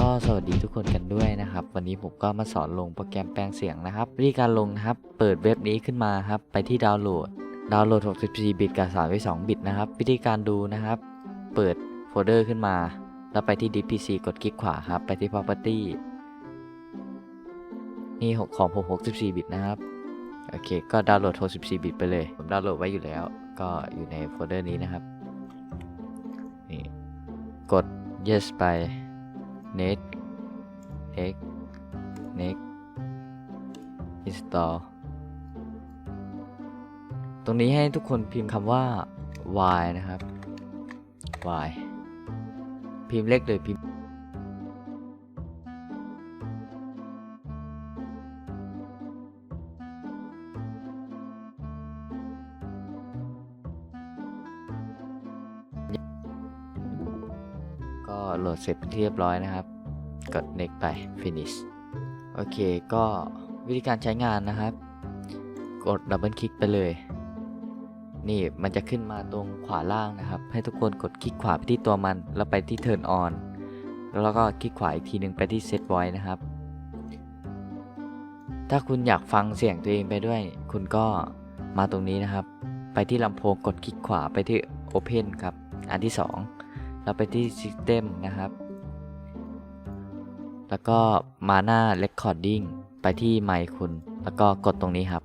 ก็สวัสดีทุกคนกันด้วยนะครับ วันนี้ผมก็มาสอนลงโปรแกรมแปลงเสียงนะครับ วิธีการลงครับ เปิดเว็บนี้ขึ้นมาครับ ไปที่ดาวน์โหลด ดาวน์โหลด 64 บิตกับ 32 บิตนะครับ วิธีการดูนะครับ เปิดโฟลเดอร์ขึ้นมา แล้วไปที่ DPC กดคลิกขวาครับ ไปที่ Property นี่ของผม64 บิตนะครับ โอเค ก็ดาวน์โหลด 64 บิตไปเลย ผมดาวน์โหลดไว้อยู่แล้ว ก็อยู่ในโฟลเดอร์นี้นะครับ นี่ กด yes ไป net x next install ตรงนี้ให้ทุกคนพิมพ์คำว่า y นะครับ y พิมพ์เล็กหรือพิมพ์ ก็โหลดเสร็จเป็นที่เรียบร้อยนะครับ กด next ไป finish โอเค ก็วิธีการใช้งานนะครับ กดดับเบิลคลิกไปเลย นี่มันจะขึ้นมาตรงขวาล่างนะครับ ให้ทุกคนกดคลิกขวาไปที่ตัวมัน แล้วไปที่ turn on แล้วก็คลิกขวาอีกทีหนึ่งไปที่ set voice นะครับ ถ้าคุณอยากฟังเสียงตัวเองไปด้วย คุณก็มาตรงนี้นะครับ ไปที่ลำโพงกดคลิกขวาไปที่ open ครับ อันที่ 2 แล้วไปที่ system นะครับ แล้วก็มาหน้า recording ไปที่ไมค์คุณ แล้วก็กดตรงนี้ครับ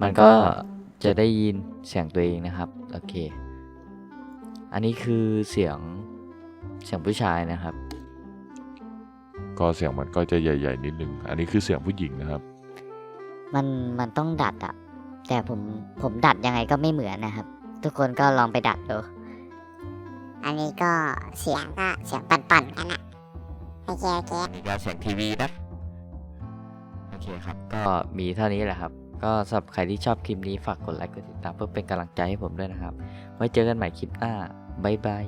มันก็จะได้ยินเสียงตัวเองนะครับ โอเค อันนี้คือเสียงเสียงผู้ชายนะครับ ก็เสียงมันก็จะใหญ่ ๆ นิดนึง อันนี้คือเสียงผู้หญิงนะครับ มันมันต้องดัดอะแต่ผมผมดัดยังไงก็ไม่เหมือนนะครับ ทุกคนก็ลองไปดัดดู อันนี้ก็เสียงก็เสียงปั่นๆกันอะโอเคโอเคมีการเสียงทีวีนะโอเคครับ ก็มีเท่านี้แหละครับ ก็สำหรับใครที่ชอบคลิปนี้ฝากกดไลค์กดติดตามเพื่อเป็นกำลังใจให้ผมด้วยนะครับ ไว้เจอกันใหม่คลิปหน้าบ๊ายบาย